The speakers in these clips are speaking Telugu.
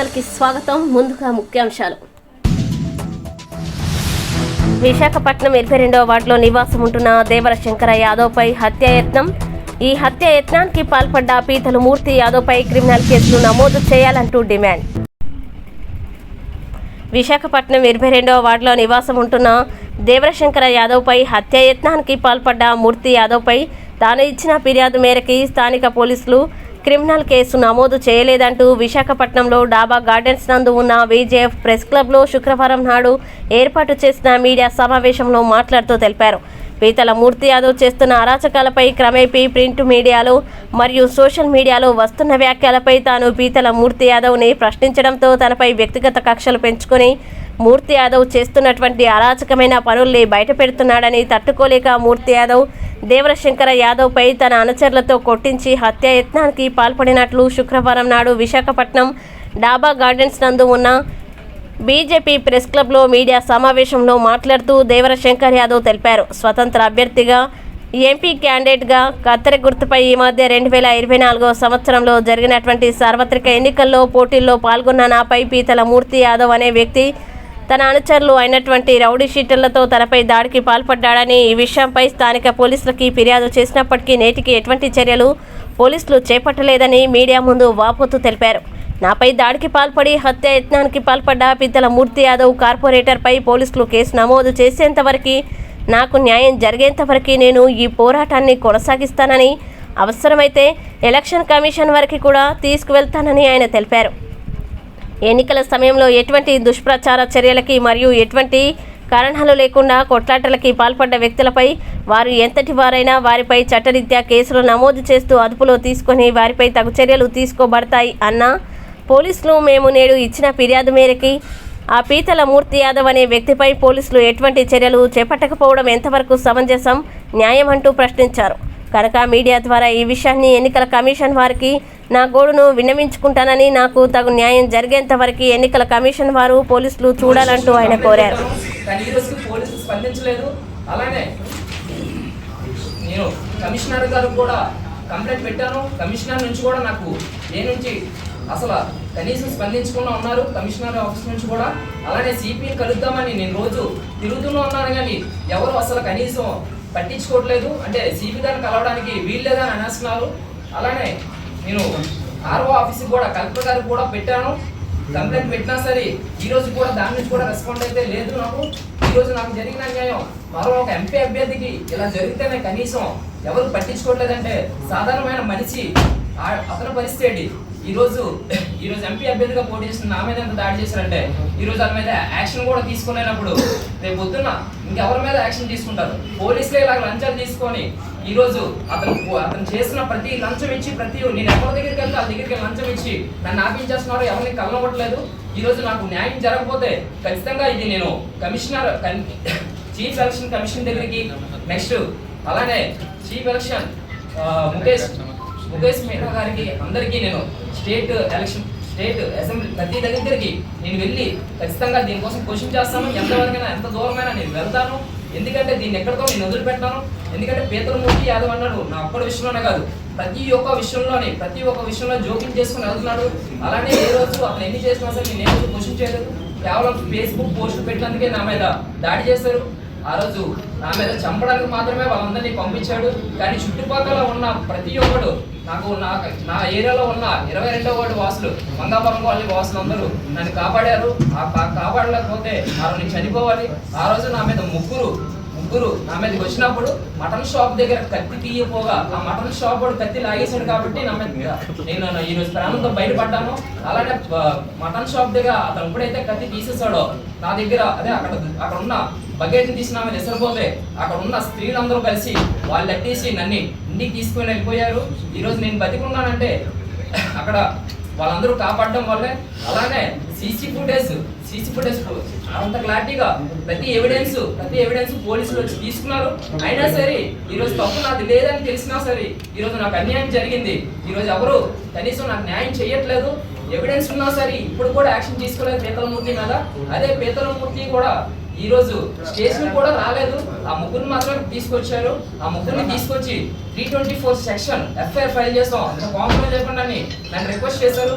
ఛానల్కి స్వాగతం. ముందుగా ముఖ్యాంశాలు. విశాఖపట్నం ఇరవై రెండవ వార్డులో నివాసం ఉంటున్న దేవర శంకర యాదవ్పై హత్యాయత్నం ఈ హత్యాయత్నానికి పాల్పడ్డ పీతలు మూర్తి యాదవ్పై క్రిమినల్ కేసులు నమోదు చేయాలంటూ డిమాండ్. విశాఖపట్నం ఇరవై రెండవ వార్డులో నివాసం ఉంటున్న దేవరశంకర యాదవ్పై హత్యాయత్నానికి పాల్పడ్డ మూర్తి యాదవ్పై తాను ఇచ్చిన ఫిర్యాదు మేరకి స్థానిక పోలీసులు క్రిమినల్ కేసు నమోదు చేయలేదంటూ విశాఖపట్నంలో డాబా గార్డెన్స్ నందు ఉన్న విజేఎఫ్ ప్రెస్ క్లబ్లో శుక్రవారం నాడు ఏర్పాటు చేసిన మీడియా సమావేశంలో మాట్లాడుతూ తెలిపారు. పీతల మూర్తి యాదవ్ చేస్తున్న అరాచకాలపై క్రమేపీ ప్రింట్ మీడియాలో మరియు సోషల్ మీడియాలో వస్తున్న వ్యాఖ్యలపై తాను పీతల మూర్తి యాదవ్ని ప్రశ్నించడంతో తనపై వ్యక్తిగత కక్షలు పెంచుకొని మూర్తి యాదవ్ చేస్తున్నటువంటి అరాచకమైన పనుల్ని బయటపెడుతున్నాడని తట్టుకోలేక మూర్తి యాదవ్ దేవరశంకర యాదవ్పై తన అనుచరులతో కొట్టించి హత్యాయత్నానికి పాల్పడినట్లు శుక్రవారం నాడు విశాఖపట్నం డాబా గార్డెన్స్ నందు ఉన్న బీజేపీ ప్రెస్ క్లబ్లో మీడియా సమావేశంలో మాట్లాడుతూ దేవర శంకర్ యాదవ్ తెలిపారు. స్వతంత్ర అభ్యర్థిగా ఎంపీ క్యాండిడేట్గా కత్తెర గుర్తుపై ఈ మధ్య రెండు వేల ఇరవై నాలుగో సంవత్సరంలో జరిగినటువంటి సార్వత్రిక ఎన్నికల్లో పోటీల్లో పాల్గొన్న నాపై పీతల మూర్తి యాదవ్ అనే వ్యక్తి తన అనుచరులు అయినటువంటి రౌడీ షీటర్లతో తనపై దాడికి పాల్పడ్డాడని ఈ విషయంపై స్థానిక పోలీసులకి ఫిర్యాదు చేసినప్పటికీ నేటికి ఎటువంటి చర్యలు పోలీసులు చేపట్టలేదని మీడియా ముందు వాపోతూ తెలిపారు. నాపై దాడికి పాల్పడి హత్య యత్నానికి పాల్పడ్డ పిద్దల మూర్తి యాదవ్ కార్పొరేటర్పై పోలీసులు కేసు నమోదు చేసేంతవరకు నాకు న్యాయం జరిగేంతవరకు నేను ఈ పోరాటాన్ని కొనసాగిస్తానని అవసరమైతే ఎలక్షన్ కమిషన్ వరకు కూడా తీసుకువెళ్తానని ఆయన తెలిపారు. ఎన్నికల సమయంలో ఎటువంటి దుష్ప్రచార చర్యలకి మరియు ఎటువంటి కారణాలు లేకుండా కొట్లాటలకి పాల్పడ్డ వ్యక్తులపై వారు ఎంతటి వారైనా వారిపై చట్టరీత్యా కేసులు నమోదు చేస్తూ అదుపులో తీసుకొని వారిపై తగు చర్యలు తీసుకోబడతాయి అన్న పోలీసులు మేము నేడు ఇచ్చిన ఫిర్యాదు మేరకి ఆ పీతల మూర్తి యాదవ్ అనే వ్యక్తిపై పోలీసులు ఎటువంటి చర్యలు చేపట్టకపోవడం ఎంతవరకు సమంజసం న్యాయం అంటూ ప్రశ్నించారు. కనుక మీడియా ద్వారా ఈ విషయాన్ని ఎన్నికల కమిషన్ వారికి నా గోడును విన్నవించుకుంటానని నాకు తగు న్యాయం జరిగేంత వరకు ఎన్నికల కమిషన్ వారు పోలీసులు చూడాలంటూ ఆయన కోరారు. అలానే నేను కమిషనర్ గారు కూడా కంప్లైంట్ పెట్టాను. కమిషనర్ నుంచి కూడా నాకు ఏ నుంచి అసలు కనీసం స్పందించకుండా ఉన్నారు కమిషనర్ ఆఫీస్ నుంచి కూడా. అలానే సిపిని కలుద్దామని నేను రోజు తిరుగుతూనే ఉన్నాను కానీ ఎవరు అసలు కనీసం పట్టించుకోవట్లేదు. అంటే సిపి గారిని కలవడానికి వీల్లేదని అనేస్తున్నారు అలానే నేను ఆర్ఓ ఆఫీస్కి కూడా కలెక్టర్ గారికి కూడా పెట్టాను. కంప్లైంట్ పెట్టినా సరే ఈ రోజు కూడా దాని నుంచి కూడా రెస్పాండ్ అయితే లేదు నాకు. ఈ రోజు నాకు జరిగిన అన్యాయం మరో ఒక ఎంపీ అభ్యర్థికి ఇలా జరిగితేనే కనీసం ఎవరు పట్టించుకోవట్లేదంటే సాధారణమైన మనిషి అసలు పరిస్థితి ఏంటి? ఈ రోజు ఎంపీ అభ్యర్థిగా పోటీ చేస్తున్న నా మీద ఎంత దాడి చేశారంటే ఈ రోజు అతని మీద యాక్షన్ కూడా తీసుకోలేనప్పుడు రేపు పొద్దున్న ఇంకెవరి మీద యాక్షన్ తీసుకుంటారు? పోలీసులే ఇలా లంచాలు తీసుకొని ఈరోజు అతను అతను చేసిన ప్రతి లంచం ఇచ్చి ప్రతి నేను ఎవరి దగ్గరికి వెళ్తే ఆ దగ్గరికి లంచం ఇచ్చి నన్ను ఆపించేస్తున్నారు ఎవరిని కలనవ్వట్లేదు ఈరోజు నాకు న్యాయం జరగకపోతే ఖచ్చితంగా ఇది నేను కమిషనర్ చీఫ్ ఎలక్షన్ కమిషన్ దగ్గరికి నెక్స్ట్ అలానే చీఫ్ ఎలక్షన్ ముఖేష్ ముఖేష్ మీనా గారికి అందరికీ నేను స్టేట్ ఎలక్షన్ స్టేట్ అసెంబ్లీ ప్రతి దగ్గరికి నేను వెళ్ళి ఖచ్చితంగా దీనికోసం క్వశ్చన్ చేస్తాను. ఎంతవరకైనా ఎంత దూరమైనా నేను వెళ్తాను. ఎందుకంటే దీన్ని ఎక్కడితో నేను వదిలిపెట్టాను. ఎందుకంటే పీతలమూర్తి యాదవ్ అన్నాడు నా ఒక్కడి విషయంలోనే కాదు ప్రతి ఒక్క విషయంలోనే ప్రతి ఒక్క విషయంలో జోక్యం చేసుకుని వెళ్తున్నాడు. అలానే ఏ రోజు అతను ఎన్ని చేసినా సరే నేను ఏ రోజు క్వశ్చన్ చేయలేదు. కేవలం ఫేస్బుక్ పోస్టులు పెట్టినందుకే నా మీద దాడి చేశారు. ఆ రోజు నా మీద చంపడానికి మాత్రమే వాళ్ళందరినీ పంపించాడు. కానీ చుట్టుపక్కల ఉన్న ప్రతి ఒక్కడు నాకు నా నా ఏరియాలో ఉన్న ఇరవై రెండో వార్డు వాసులు మంగాపురం కాలనీ వాసులు అందరూ నన్ను కాపాడారు. ఆ కాపాడలేకపోతే ఆ నేను చనిపోవాలి. ఆ రోజు నా మీద ముగ్గురు ముగ్గురు నా మీదకి వచ్చినప్పుడు మటన్ షాప్ దగ్గర కత్తి తీయపోగా ఆ మటన్ షాప్ వాడు కత్తి లాగేశాడు కాబట్టి నా మీద నేను ఈరోజు ప్రాణంతో బయటపడ్డాను అలానే మటన్ షాప్ దగ్గర అతను ఎప్పుడైతే కత్తి తీసేసాడో నా దగ్గర అదే అక్కడ అక్కడ ఉన్న బగేజ్ తీసి ఆమె నిసరిపోతే అక్కడ ఉన్న స్త్రీలందరూ కలిసి వాళ్ళు ఎట్టేసి నన్ను ఇంటికి తీసుకొని వెళ్ళిపోయారు. ఈరోజు నేను బతికున్నానంటే అక్కడ వాళ్ళందరూ కాపాడడం వల్లే. అలానే సీసీ ఫుటేజ్ సీసీ ఫుటేజ్ అంత క్లారిటీగా ప్రతి ఎవిడెన్స్ ప్రతి ఎవిడెన్స్ పోలీసులు వచ్చి తీసుకున్నారు. అయినా సరే ఈరోజు తప్పు నాది లేదని తెలిసినా సరే ఈరోజు నాకు అన్యాయం జరిగింది. ఈరోజు ఎవరు కనీసం నాకు న్యాయం చేయట్లేదు. ఎవిడెన్స్ ఉన్నా సరే ఇప్పుడు కూడా యాక్షన్ తీసుకోలేదు పీతలమూర్తి మీద. అదే పీతలమూర్తి కూడా ఈ రోజు స్టేషన్ కూడా రాలేదు. ఆ ముగ్గురు మాత్రం తీసుకొచ్చారు. ఆ ముగ్గురిని తీసుకొచ్చి three twenty four section FIR file చేస్తాం. అంత కాంప్రమైజ్ లేకుండా నన్ను రిక్వెస్ట్ చేశారు.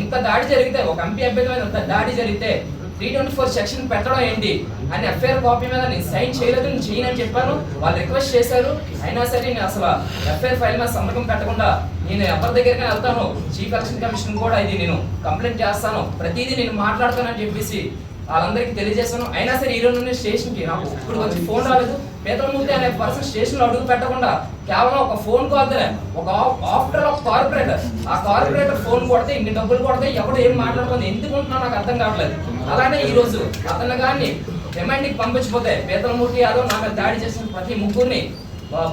ఇంత దాడి జరిగితే ఒక ఎంపీ అభ్యర్థి మీద ఇంత దాడి జరిగితే త్రీ ట్వంటీ ఫోర్ సెక్షన్ పెట్టడం ఏంటి? అని ఎఫ్ఐఆర్ కాపీ మీద నేను సైన్ చేయలేదు నేను చేయనని చెప్పాను. వాళ్ళు రిక్వెస్ట్ చేశారు. అయినా సరే నేను అసలు ఎఫ్ఐఆర్ ఫైల్ మీద సంతకం పెట్టకుండా నేను ఎవరి దగ్గరికి వెళ్తాను చీఫ్ ఎలక్షన్ కమిషన్ కూడా ఇది నేను కంప్లైంట్ చేస్తాను. ప్రతిదీ నేను మాట్లాడతానని చెప్పేసి వాళ్ళందరికీ తెలియజేస్తాను. అయినా సరే ఈ రోజు నుండి స్టేషన్కి నాకు ఇప్పుడు వచ్చి ఫోన్ రాలేదు. పేదమూర్తి అనే పర్సన్ స్టేషన్లో అడుగు పెట్టకుండా కేవలం ఒక ఫోన్ కాల్తోనే ఒక ఆఫ్టర్ ఆఫ్ కార్పొరేటర్ ఆ కార్పొరేటర్ ఫోన్ కొడితే ఇన్ని డబ్బులు కొడితే ఎవడు ఏం మాట్లాడుతుంది ఎందుకుంటున్నా నాకు అర్థం కావట్లేదు. అలానే ఈ రోజు అతను కానీ రిమైండింగ్ పంపించకపోతే పేదమూర్తి యాదవ్ నా మీద దాడి చేసిన ప్రతి ముగ్గురిని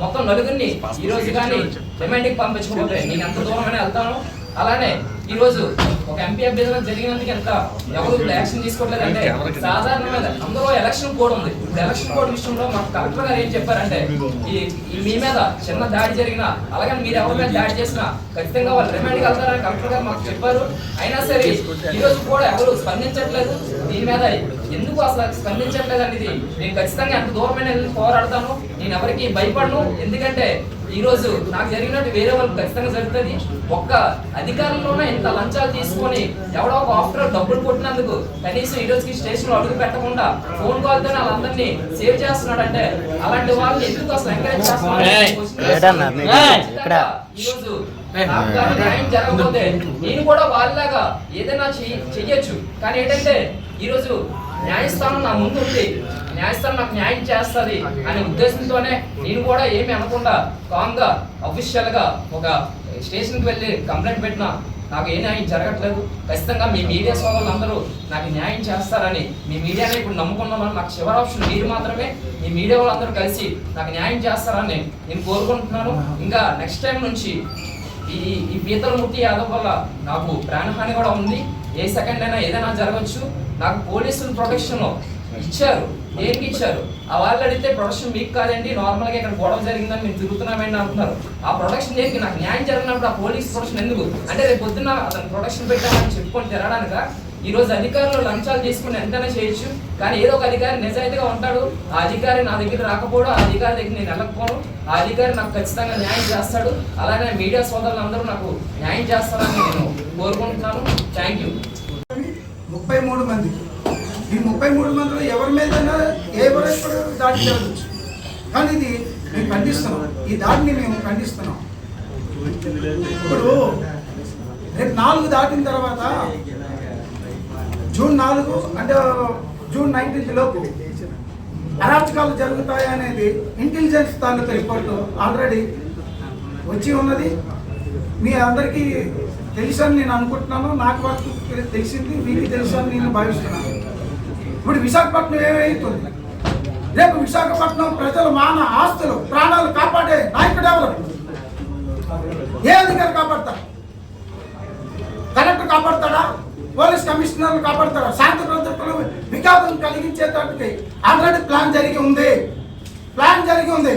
మొత్తం నలుగురిని. ఈ రోజు కానీ రిమైండింగ్ పంపించకపోతే నేను ఎంత దూరమైనా వెళ్తాను? అలానే ఈ రోజు ఒక ఎంపీ అభ్యర్థన జరిగినందుకు ఎంత ఎవరు యాక్షన్ తీసుకోవట్లేదు అంటే సాధారణమైన అందరూ ఎలక్షన్ కోడ్ ఉంది. ఇప్పుడు ఎలక్షన్ కోడ్ విషయంలో మాకు కలెక్టర్ గారు ఏం చెప్పారంటే ఈ ఈ మీ మీద చిన్న దాడి జరిగినా అలాగే మీరు ఎవరి మీద దాడి చేసినా ఖచ్చితంగా వాళ్ళు రిమాండ్కి వెళ్తారని కలెక్టర్ గారు మాకు చెప్పారు. అయినా సరే ఈ రోజు కూడా ఎవరు స్పందించట్లేదు. దీని మీద ఎందుకు అసలు స్పందించట్లేదు అనేది నేను ఖచ్చితంగా ఎంత దూరమైన పోరాడతాను నేను ఎవరికి భయపడను ఎందుకంటే ఈ రోజు నాకు జరిగినట్టు వేరే వాళ్ళకి ఖచ్చితంగా జరుగుతుంది ఒక్క అధికారంలోనే ఇంత లంచాలు తీసుకొని ఎవడో ఒక ఆఫ్టర్ డబ్బులు కొట్టినందుకు కనీసం ఈ రోజుకి స్టేషన్లో అడుగు పెట్టకుండా ఫోన్ కాల్తో వాళ్ళందరినీ సేవ్ చేస్తున్నాడు అంటే అలాంటి వాళ్ళని ఎందుకు అసలు ఎంకరేజ్? ఇక్కడ. ఈరోజు న్యాయం జరగకపోతే నేను కూడా వాళ్ళలాగా ఏదైనా చెయ్య- చెయ్యొచ్చు కానీ ఏంటంటే ఈరోజు న్యాయస్థానం నా ముందు ఉంది. న్యాయస్థానం నాకు న్యాయం చేస్తుంది అనే ఉద్దేశంతోనే నేను కూడా ఏమి అనకుండా కామ్గా అఫీషియల్గా ఒక స్టేషన్కి వెళ్ళి కంప్లైంట్ పెట్టినా నాకు ఏ న్యాయం జరగట్లేదు. ఖచ్చితంగా మీ మీడియా సోదరులందరూ నాకు న్యాయం చేస్తారని మీ మీడియానే ఇప్పుడు నమ్ముకున్నామని నాకు చివరి ఆప్షన్ మీరు మాత్రమే. మీ మీడియా వాళ్ళందరూ కలిసి నాకు న్యాయం చేస్తారని నేను కోరుకుంటున్నాను. ఇంకా నెక్స్ట్ టైం నుంచి ఈ ఈ పీతలమూర్తి యాదవ్ వల్ల నాకు ప్రాణహాని కూడా ఉంది. ఏ సెకండ్ అయినా ఏదైనా జరగచ్చు. నాకు పోలీసులు ప్రొటెక్షన్ ఇచ్చారు. దేనికి ఇచ్చారు? ఆ వాళ్ళు అడిగితే ప్రొటెక్షన్ మీకు కాదండి నార్మల్గా ఇక్కడ గొడవ జరిగిందని మేము తిరుగుతున్నామండి అంటున్నారు. ఆ ప్రొటెక్షన్ దేనికి? నాకు న్యాయం జరిగినప్పుడు ఆ పోలీస్ ప్రొటెక్షన్ ఎందుకు? అంటే రేపు పొద్దున్న అతను ప్రొటెక్షన్ పెట్టామని చెప్పుకొని తిరగడానిక? ఈ రోజు అధికారులు లంచాలు తీసుకుని ఎంతైనా చేయొచ్చు కానీ ఏదో ఒక అధికారి నిజాయితీగా ఉంటాడు. ఆ అధికారి నా దగ్గర రాకపోవడం ఆ అధికారి దగ్గర నేను వెళ్ళకపోను. ఆ అధికారి నాకు ఖచ్చితంగా న్యాయం చేస్తాడు. అలానే మీడియా సోదరులందరూ నాకు న్యాయం చేస్తారని నేను కోరుకుంటున్నాను. థ్యాంక్ యూ ముప్పై మూడు మంది ఈ ముప్పై మూడు మందిలో ఎవరి మీద ఏ కూడా దాడి జరగచ్చు కానీ ఇది మేము ఖండిస్తున్నాం. ఈ దాడిని మేము ఖండిస్తున్నాం. ఇప్పుడు రేపు నాలుగు దాటిన తర్వాత జూన్ నాలుగు అంటే జూన్ నైన్టీన్త్ లోపు అరాచకాలు జరుగుతాయి అనేది ఇంటెలిజెన్స్ తాలూకా రిపోర్ట్ ఆల్రెడీ వచ్చి ఉన్నది. మీ అందరికీ తెలుసని నేను అనుకుంటున్నాను. నాకు వరకు తెలిసింది మీకు తెలుసని నేను భావిస్తున్నాను. ఇప్పుడు విశాఖపట్నం ఏమైతుంది? రేపు విశాఖపట్నం ప్రజలు మాన ఆస్తులు ప్రాణాలు కాపాడే నాయకుడు ఎవరు? ఏ అధికారి కాపాడతారు కలెక్టర్ కాపాడతాడా? పోలీస్ కమిషనర్లు కాపాడతారా? శాంతి భద్రతలు విఘాతం కలిగించేటట్టుకి ఆల్రెడీ ప్లాన్ జరిగి ఉంది. ప్లాన్ జరిగి ఉంది.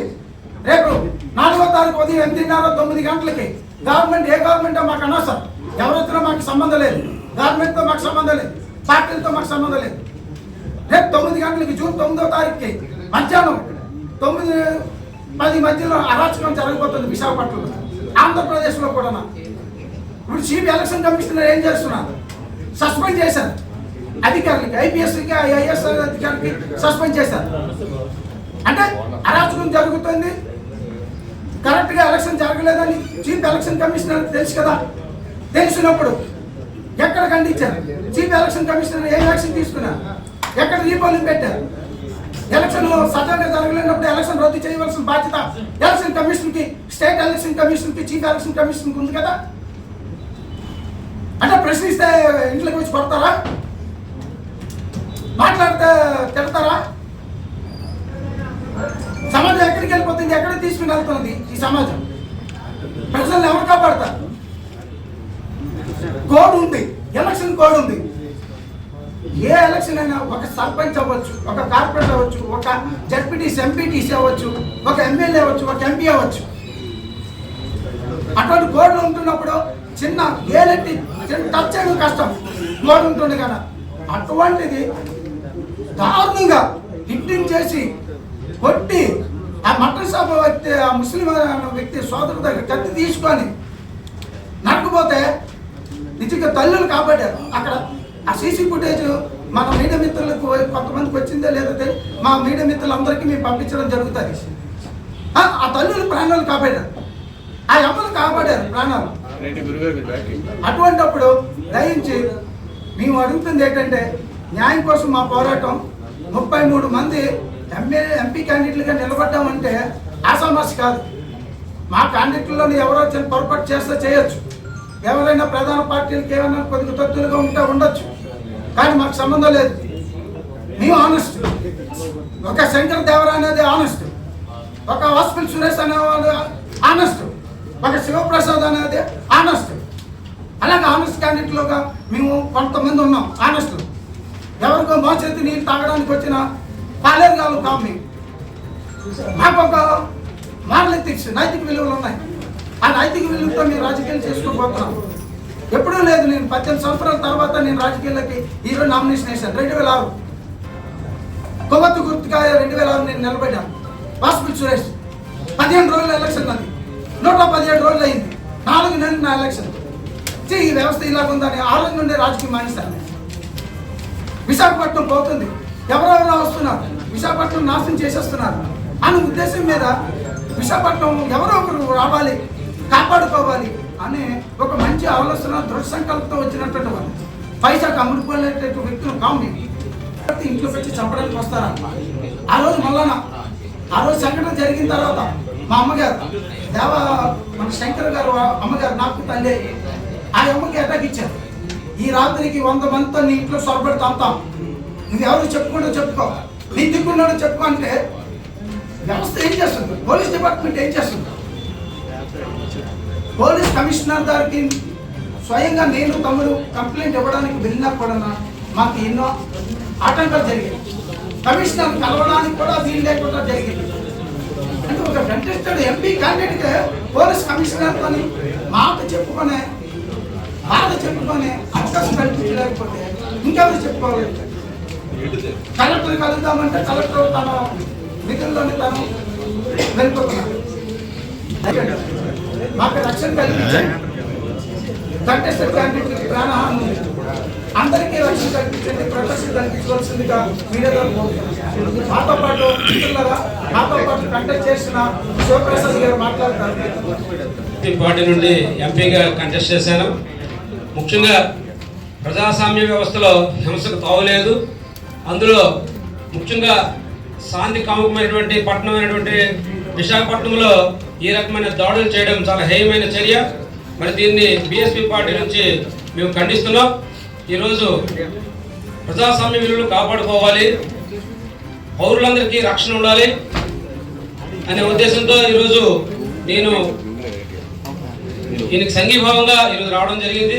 రేపు నాలుగో తారీఖు ఉదయం ఎనిమిదిన్నర తొమ్మిది గంటలకి గవర్నమెంట్ ఏ గవర్నమెంట్ మాకు అనవసరం. ఎవరితో మాకు సంబంధం లేదు. గవర్నమెంట్తో మాకు సంబంధం లేదు. పార్టీలతో మాకు సంబంధం లేదు. రేపు తొమ్మిది గంటలకి జూన్ తొమ్మిదో తారీఖుకి మధ్యాహ్నం తొమ్మిది పది మధ్యలో అరాచకం జరగబోతుంది విశాఖపట్నంలో. ఆంధ్రప్రదేశ్లో కూడా. ఇప్పుడు చీఫ్ ఎలక్షన్ కమిషనర్ ఏం చేస్తున్నారు? సస్పెండ్ చేశారు. అధికారులకి ఐపీఎస్కి ఐఏఎస్ అధికారికి సస్పెండ్ చేశారు. అంటే అరాచకం జరుగుతుంది. కరెక్ట్గా ఎలక్షన్ జరగలేదని చీఫ్ ఎలక్షన్ కమిషనర్ తెలుసు కదా. తెలిసినప్పుడు ఎక్కడ ఖండించారు? చీఫ్ ఎలక్షన్ కమిషనర్ ఏ యాక్షన్ తీసుకున్నారు ఎక్కడ రీపోలింగ్ పెట్టారు? ఎలక్షన్ సజావుగా జరగలేనప్పుడు ఎలక్షన్ రద్దు చేయవలసిన బాధ్యత ఎలక్షన్ కమిషన్కి స్టేట్ ఎలక్షన్ కమిషన్కి చీఫ్ ఎలక్షన్ కమిషన్కి ఉంది కదా. అంటే ప్రశ్నిస్తే ఇంట్లోకి వచ్చి కొడతారా? మాట్లాడితే తిడతారా? సమాజం ఎక్కడికి వెళ్ళిపోతుంది? ఎక్కడ తీసుకుని వెళ్తుంది ఈ సమాజం? ప్రజల్ని ఎవరు కాపాడతారు? కోడ్ ఉంది. ఎలక్షన్ కోడ్ ఉంది. ఏ ఎలక్షన్ అయినా ఒక సర్పంచ్ అవ్వచ్చు ఒక కార్పొరేట్ అవ్వచ్చు ఒక జడ్పీటీసీ ఎంపీటీసీ అవ్వచ్చు ఒక ఎమ్మెల్యే అవ్వచ్చు ఒక ఎంపీ అవ్వచ్చు. అటువంటి కోడ్లు ఉంటున్నప్పుడు చిన్న ఏలెట్టి చిన్న టచ్ చేయడం కష్టం. కోడ్ ఉంటుంది కదా. అటువంటిది దారుణంగా హిట్టింగ్ చేసి కొట్టి ఆ మటన్ షాప్ వ్యక్తి ఆ ముస్లిం వ్యక్తి సోదరు దగ్గర కత్తి తీసుకొని నడకపోతే నిజంగా తల్లులు కాపాడారు. అక్కడ ఆ సీసీ ఫుటేజ్ మన మీడియా మిత్రులకు కొంతమందికి వచ్చిందో లేదో తెలియదు మా మీడియా మిత్రులందరికీ మేము పంపించడం జరుగుతుంది. ఆ ఆ తల్లులు ప్రాణాలు కాపాడారు. ఆ అమ్మలు కాపాడారు ప్రాణాలు. అటువంటప్పుడు దయించి మేము అడుగుతుంది ఏంటంటే న్యాయం కోసం మా పోరాటం ముప్పై మూడు మంది ఎంఏ ఎంపీ క్యాండిడేట్లుగా నిలబడ్డామంటే ఆసామాసి కాదు. మా క్యాండిడేట్లలోని ఎవరో చిన్న పొరపాటు చేస్తే చేయొచ్చు. ఎవరైనా ప్రధాన పార్టీలకు ఏమైనా కొద్దిగా తొత్తులుగా ఉంటే ఉండొచ్చు. కానీ మాకు సంబంధం లేదు. మేము ఆనెస్ట్ ఒక శంకర్ దేవర అనేది ఆనెస్ట్ ఒక హాస్పిటల్ సురేష్ అనేవాడు ఆనెస్ట్ ఒక శివప్రసాద్ అనేది ఆనెస్ట్ అలాగే ఆనెస్ట్ క్యాండిడేట్లుగా మేము కొంతమంది ఉన్నాం ఆనెస్ట్లు ఎవరికో మోచేతి నీళ్ళు తాగడానికి వచ్చిన పాలేరుగాలు కాము మేము మాకు ఒక మారల్ నైతిక విలువలు ఉన్నాయి. ఆ నైతిక విలువతో మేము రాజకీయాలు చేసుకోబోతున్నాం. ఎప్పుడూ లేదు నేను పద్దెనిమిది సంవత్సరాల తర్వాత నేను రాజకీయాలకి ఈరోజు నామినేషన్ వేశాను. రెండు వేల ఆరు. కొవ్వొత్తు గుర్తుగా రెండు వేల ఆరు నేను నిలబడ్డాను. వాసుపల్లి సురేష్. పదిహేను రోజుల ఎలక్షన్ అది. నూట పదిహేడు రోజులు అయింది. నాలుగు నెలలు నా ఎలక్షన్. ఈ వ్యవస్థ ఇలాగుందని ఉందని రోజు నుండి రాజకీయం మానేశాను. విశాఖపట్నం పోతుంది. ఎవరెవరో వస్తున్నారు? విశాఖపట్నం నాశనం చేసేస్తున్నారు. అనే ఉద్దేశం మీద విశాఖపట్నం ఎవరో ఒకరు రావాలి కాపాడుకోవాలి అనే ఒక మంచి ఆలోచన దృఢ సంకల్పంతో వచ్చినటువంటి వాళ్ళు. పైసాకు అమ్ముడుకోలేటటువంటి వ్యక్తులు కాము ఇంట్లో పెట్టి చంపడానికి వస్తారా? ఆ రోజు మళ్ళా ఆ రోజు సంఘటన జరిగిన తర్వాత మా అమ్మగారు దేవ మన శంకర్ గారు అమ్మగారు నాకు తల్లి ఆ అమ్మకి అటాక్ ఇచ్చారు. ఈ రాత్రికి వంద మందితో నీ ఇంట్లో సొరబడి తాగుతాం. నువ్వు ఎవరు చెప్పుకుంటూ చెప్పుకో. నీ దిక్కున్నాడో చెప్పుకో అంటే వ్యవస్థ ఏం చేస్తుంది? పోలీస్ డిపార్ట్మెంట్ ఏం చేస్తుంది? పోలీస్ కమిషనర్ గారికి స్వయంగా నేను తమ్ముడు కంప్లైంట్ ఇవ్వడానికి వెళ్ళినా కూడా మాకు ఎన్నో ఆటంకాలు జరిగాయి. కమిషనర్ కలవడానికి కూడా వీలు లేకుండా జరిగింది. అంటే ఒక contested MP candidate police commissioner కొని మాట చెప్పుకునే బాధ చెప్పుకొని అవకాశం కల్పించలేకపోతే ఇంకెవరు చెప్పుకోవాలి? కలెక్టర్ కలుద్దామంటే కలెక్టర్ తన నిధుల్లోని తను వెళ్ళిపోతున్నాడు మాకు రక్షణ కల్పించండి. కంటెస్టెడ్ క్యాండిడేట్ ప్రాణహాని. ఉంది అందరికీ రక్షణ కల్పించండి ప్రొటెక్షన్ కల్పించవలసిందిగా మీడియా మాతో పాటు మిత్రులారా మాతో పాటు కంటెస్ట్ చేసిన శివప్రసాద్ గారు మాట్లాడతారు. పార్టీ నుండి ఎంపీగా కంటెస్ట్ చేశాను. ముఖ్యంగా ప్రజాస్వామ్య వ్యవస్థలో హింసకు తావులేదు. అందులో ముఖ్యంగా శాంతి కాముకమైనటువంటి పట్టణమైనటువంటి విశాఖపట్నంలో ఈ రకమైన దాడులు చేయడం చాలా హేయమైన చర్య. మరి దీన్ని బీఎస్పీ పార్టీ నుంచి మేము ఖండిస్తున్నాం. ఈరోజు ప్రజాస్వామ్య విలువలు కాపాడుకోవాలి. పౌరులందరికీ రక్షణ ఉండాలి అనే ఉద్దేశంతో ఈరోజు నేను దీనికి సంఘీభావంగా ఈరోజు రావడం జరిగింది.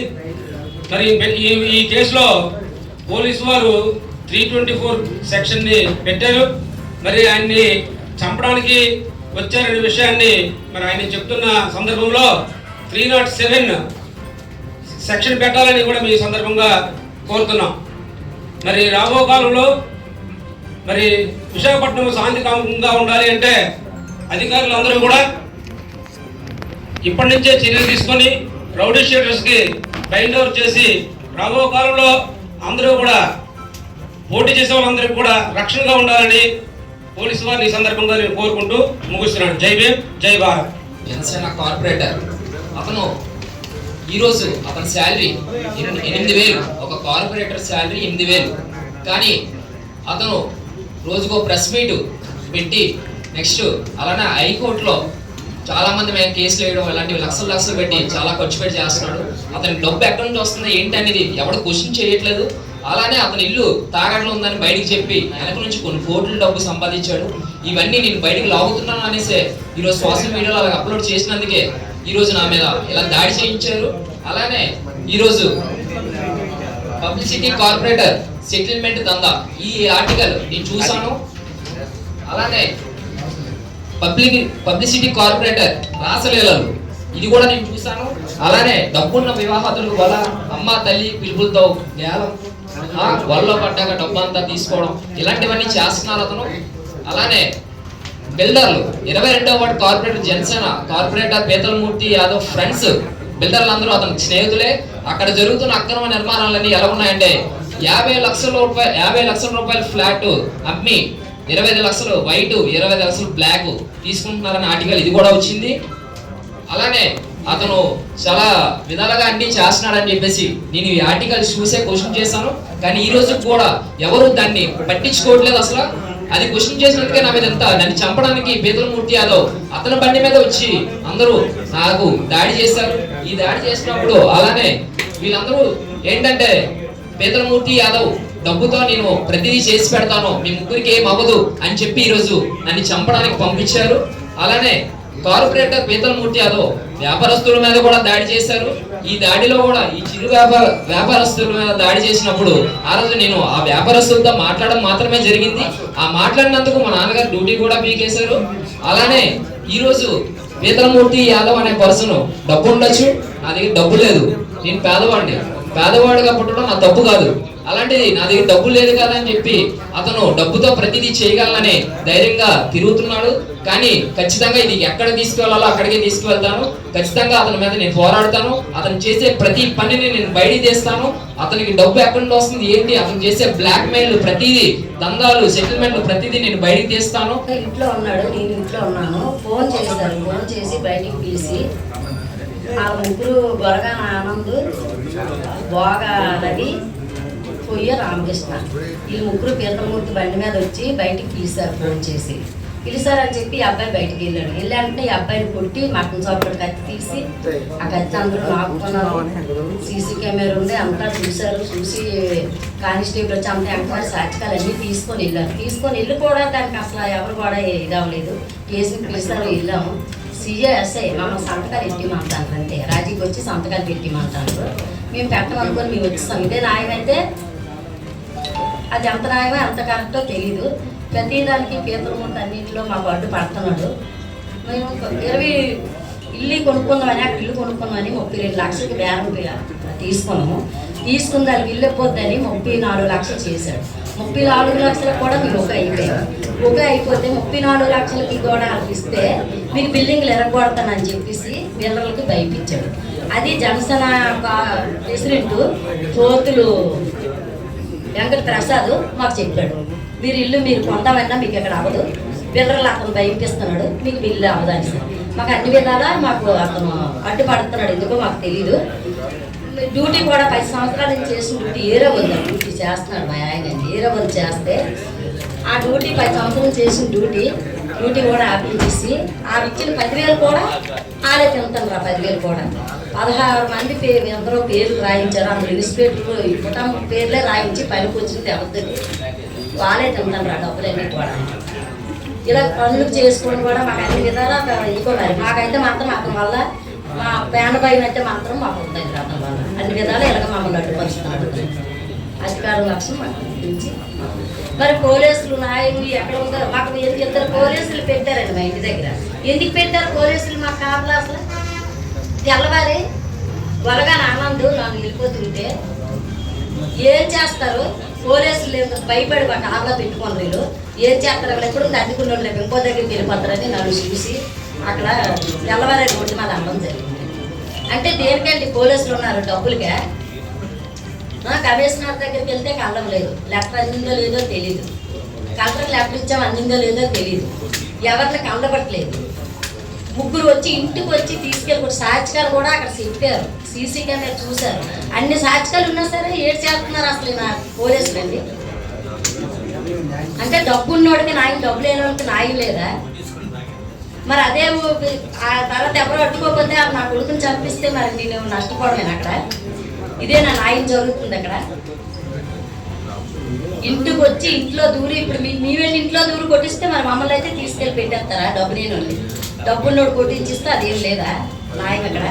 మరి ఈ కేసులో పోలీసు వారు త్రీ ట్వంటీ ఫోర్ సెక్షన్ని పెట్టారు. మరి ఆయన్ని చంపడానికి వచ్చారనే విషయాన్ని మరి ఆయన చెప్తున్న సందర్భంలో త్రీ నాట్ సెవెన్ సెక్షన్ పెట్టాలని కూడా మీ సందర్భంగా కోరుతున్నాం. మరి రాబో కాలంలో మరి విశాఖపట్నం శాంతి ఉండాలి అంటే అధికారులు అందరూ కూడా ఇప్పటి నుంచే చర్యలు తీసుకొని రౌడీ షీటర్స్కి బైండ్ అవుట్ చేసి రాబో కాలంలో అందరూ కూడా పోటీ చేసే వాళ్ళందరికీ కూడా రక్షణగా ఉండాలని పోలీసు వారిని ఈ సందర్భంగా నేను కోరుకుంటూ ముగిస్తున్నాను. జై భీమ్ జై భారత్. జనసేన కార్పొరేటర్ అతను ఈరోజు అతని శాలరీ ఎనిమిది వేలు ఒక కార్పొరేటర్ శాలరీ ఎనిమిది వేలు. కానీ అతను రోజుకో ప్రెస్ మీట్ పెట్టి నెక్స్ట్ అలానే హైకోర్టులో చాలా మంది మేము కేసులు వేయడం ఇలాంటివి లక్షలు లక్షలు పెట్టి చాలా ఖర్చు పెట్టి చేస్తున్నాడు. అతని డబ్బు ఎక్కడి నుంచి వస్తుంది ఏంటి అనేది ఎవడు క్వశ్చన్ చేయట్లేదు. అలానే అతని ఇల్లు తాగట్లో ఉందని బయటికి చెప్పి వెనక నుంచి కొన్ని కోట్ల డబ్బు సంపాదించాడు. ఇవన్నీ నేను బయటికి లాగుతున్నాను అనేసే ఈరోజు సోషల్ మీడియాలో అలా అప్లోడ్ చేసినందుకే ఈరోజు నా మీద ఇలా దాడి చేయించారు. అలానే ఈరోజు పబ్లిసిటీ కార్పొరేటర్ సెటిల్మెంట్ దందా ఈ ఆర్టికల్ నేను చూసాను అలానే పబ్లిక్ పబ్లిసిటీ కార్పొరేటర్ రాసలీలలు. ఇది కూడా నేను చూశాను. అలానే డబ్బున్న వివాహతులకు వల అమ్మ తల్లి పిలుపులతో నేలం ఆ, పడ్డాక డబ్బు అంతా తీసుకోవడం. ఇలాంటివన్నీ చేస్తున్నారు అతను. అలానే బిల్డర్లు ఇరవై రెండవ ward corporator Janasena corporator Peethalamurthy Yadav friends బిల్డర్లు అందరూ అతని స్నేహితులే. అక్కడ జరుగుతున్న అక్రమ నిర్మాణాలన్నీ ఎలా ఉన్నాయంటే యాభై లక్షల రూపాయలు యాభై లక్షల రూపాయల ఫ్లాట్ అమ్మి ఇరవై ఐదు లక్షలు వైట్ ఇరవై ఐదు లక్షలు బ్లాక్ తీసుకుంటున్నారని ఆర్టికల్ ఇది కూడా వచ్చింది. అలానే అతను చాలా విధాలుగా అన్ని చేస్తున్నాడని చెప్పేసి నేను ఈ ఆర్టికల్ చూసే క్వశ్చన్ చేశాను. కానీ ఈ రోజు కూడా ఎవరు దాన్ని పట్టించుకోవట్లేదు అసలు. అది క్వశ్చన్ చేసినందుకే నా మీద ఎంత నన్ను చంపడానికి పీతలమూర్తి యాదవ్ అతని బండి మీద వచ్చి అందరూ నాకు దాడి చేశారు. ఈ దాడి చేసినప్పుడు అలానే వీళ్ళందరూ ఏంటంటే పీతలమూర్తి యాదవ్ డబ్బుతో నేను ప్రతిదీ చేసి పెడతాను మీ ముగ్గురికి ఏం అవ్వదు అని చెప్పి ఈరోజు నన్ను చంపడానికి పంపించారు. అలానే కార్పొరేటర్ పీతలమూర్తి యాదవ్ వ్యాపారస్తుల మీద కూడా దాడి చేశారు. ఈ దాడిలో కూడా ఈ చిరు వ్యాపార వ్యాపారస్తుల మీద దాడి చేసినప్పుడు ఆ రోజు నేను ఆ వ్యాపారస్తులతో మాట్లాడడం మాత్రమే జరిగింది. ఆ మాట్లాడినందుకు మా నాన్నగారు డ్యూటీ కూడా పీకేశారు. అలానే ఈరోజు పీతలమూర్తి యాదవ్ అనే పర్సన్ డబ్బు ఉండొచ్చు నా దగ్గర డబ్బు లేదు. నేను పేదవాడిని. పేదవాడిగా పుట్టడం నా తప్పు కాదు. అలాంటిది నా దగ్గర డబ్బు లేదు కదా అని చెప్పి అతను డబ్బుతో ప్రతిదీ చేయగలనని ధైర్యంగా తిరుగుతున్నాడు. కానీ ఖచ్చితంగా ఇది ఎక్కడ తీసుకువెళ్ళాలో అక్కడికే తీసుకువెళ్తాను. ఖచ్చితంగా అతని మీద నేను పోరాడతాను. అతను చేసే ప్రతి పనిని నేను బయటికి తీస్తాను అతనికి డబ్బు ఎక్కడి నుండి వస్తుంది ఏంటి? అతను చేసే బ్లాక్ మెయిల్ ప్రతిదీ దందాలు సెటిల్మెంట్లు ప్రతిదీ నేను బయటికి తీస్తాను. ఇంట్లో ఉన్నాడు నేను ఇంట్లో ఉన్నాను. ఫోన్ చేశారు ఫోన్ చేసి బయటికి పిలిచి ఆ ముగ్గురు గొరగా ఆనంద్ బాగా రవి పొయ్య రామకృష్ణ. వీళ్ళు ముగ్గురు పీతమూర్తి బండి మీద వచ్చి బయటికి పిలిచారు ఫోన్ చేసి. పిలిచారని చెప్పి ఈ అబ్బాయి బయటికి వెళ్ళాడు. వెళ్ళాలంటే ఈ అబ్బాయిని కొట్టి మటన్ చాపడు కత్తి తీసి ఆ కత్తి అందరూ నాకున్నారు సీసీ కెమెరా ఉంది అంతా చూశారు. చూసి కానిస్టేబుల్ వచ్చి అంతా ఎంక్వైరీ సాక్షికాలు అన్నీ తీసుకొని వెళ్ళారు. తీసుకొని వెళ్ళి కూడా దానికి అసలు ఎవరు కూడా ఇదవ్వలేదు కేసుని పిలిచారు వెళ్ళాము. సీఎస్ఐ మమ్మల్ని సంతకాలు పెట్టిమంటాను అంటే రాజీకి వచ్చి సంతకాలు పెట్టిమంటాను మేము పెట్టమనుకొని మేము వచ్చేస్తాం ఇదే నాయనైతే అది ఎంత న్యాయమో ఎంత కరెక్టో తెలీదు. ప్రతిదానికి పీతలముంట అన్నింటిలో మాకు అడ్డు పడుతున్నాడు. మేము ఇరవై ఇల్లు కొనుక్కుందామని అక్కడ ఇల్లు కొనుక్కుందామని ముప్పై రెండు లక్షలకి బేరం తీసుకున్నాము. తీసుకున్న దానికి ఇల్లు పోద్దని ముప్పై నాలుగు లక్షలు చేశాడు. ముప్పై నాలుగు లక్షలకు కూడా మీకు ఒక అయిపోయాం ఒక అయిపోతే ముప్పై నాలుగు లక్షలకి కూడా ఇస్తే మీకు బిల్డింగ్లు ఎరగొడతానని చెప్పేసి బిల్డర్లకి భయపించాడు అది జనసేన ప్రెసిడెంట్ కోతులు వెంకట ప్రసాద్ మాకు చెప్పాడు. మీరు ఇల్లు మీరు కొందామన్నా మీకు ఇక్కడ అవ్వదు పిల్లలు అతను భయంకిస్తున్నాడు. మీకు బిల్లు అవ్వదని మాకు అన్ని విధాలా మాకు అతను అడ్డుపడుతున్నాడు. ఎందుకో మాకు తెలియదు డ్యూటీ కూడా పది సంవత్సరాల నుంచి చేసిన డ్యూటీ ఏరో ఉంది? డ్యూటీ చేస్తున్నాడు మా ఆయన. ఏరో ఉంది చేస్తే ఆ డ్యూటీ పది సంవత్సరాలు చేసిన డ్యూటీ డ్యూటీ కూడా ఆపించేసి ఆ ఇచ్చిన పదివేలు కూడా ఆలే తింటాను రా పదివేలు కూడా. పదహారు మంది పేరు ఎందరో పేర్లు రాయించారు. అందులో ఇన్స్పెక్టర్ ఈ పేర్లే రాయించి పనికి వచ్చింది ఎవరిది వాళ్ళే తింటాను రా డబ్బులన్నీ కూడా. ఇలా పనులు చేసుకొని కూడా మాకు అన్ని విధాలా ఇవ్వాలి మాకైతే మాత్రం అతని వల్ల మా పేన భయం అయితే మాత్రం మాకు ఉంటుంది అతని వల్ల. అన్ని విధాలు ఇలాగ మమ్మల్ని అడ్డుపరుస్తున్నాడు అధికారుల లక్ష్యం మరి పోలీసులు నాయకులు ఎక్కడ ఉందో మాకు ఇద్దరు- ఇద్దరు పోలీసులు పెట్టారండి మా ఇంటి దగ్గర. ఎందుకు పెట్టారు పోలీసులు మా కాపలా అసలు? తెల్లవారి వలగా ఆనందు నన్ను వెళ్ళిపోతుంటే ఏం చేస్తారు? పోలీసులు భయపడి మా కాపలా పెట్టుకున్నారు వీళ్ళు. ఏం చేస్తారు? అక్కడ ఎప్పుడు అడ్డుకున్న వాళ్ళు ఇంకో దగ్గరికి వెళ్ళిపోతారని నన్ను చూసి అక్కడ తెల్లవారి రోడ్డు మాది అమ్మడం జరిగింది. అంటే దేనికంటే పోలీసులు ఉన్నారు డబ్బులుగా కమిషనర్ దగ్గరికి వెళ్తే కళ్ళం లేదు. లెటర్ అందిందో లేదో తెలియదు కలెక్టర్ లెటర్ ఇచ్చాం అందిందో లేదో తెలియదు ఎవరిని కలవట్లేదు ముగ్గురు వచ్చి ఇంటికి వచ్చి తీసుకెళ్ళి సాక్షికాలు కూడా అక్కడ చెప్పారు. సీసీ కెమెరా చూశారు. అన్ని సాక్షికాలు ఉన్నా సరే ఏడు చేస్తున్నారు అసలు నా పోలీసులు అండి అంటే డబ్బు ఉన్నోడికి నాయన డబ్బు లేని నాయకు లేదా? మరి అదే ఆ తర్వాత ఎవరు అడ్డుకోకపోతే ఆ నా కొడుకుని చంపిస్తే మరి నేను నష్టపోవడమేనా అక్కడ. ఇదే నా నాయం జరుగుతుంది అక్కడ. ఇంటికి వచ్చి ఇంట్లో దూరి ఇప్పుడు మీ మీ వెళ్ళి ఇంట్లో దూరి కొట్టిస్తే మరి మమ్మల్ని అయితే తీసుకెళ్ళి పెట్టేస్తారా? డబ్బు నేను వాళ్ళు డబ్బున్నోడు కొట్టించిస్తే అదేం లేదా? నాయం అక్కడ.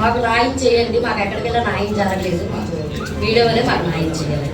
మాకు నాయం చేయండి. మాకు ఎక్కడికెళ్ళా నాయం జరగలేదు మాకు. వీడియో మాకు నాయం చేయాలి.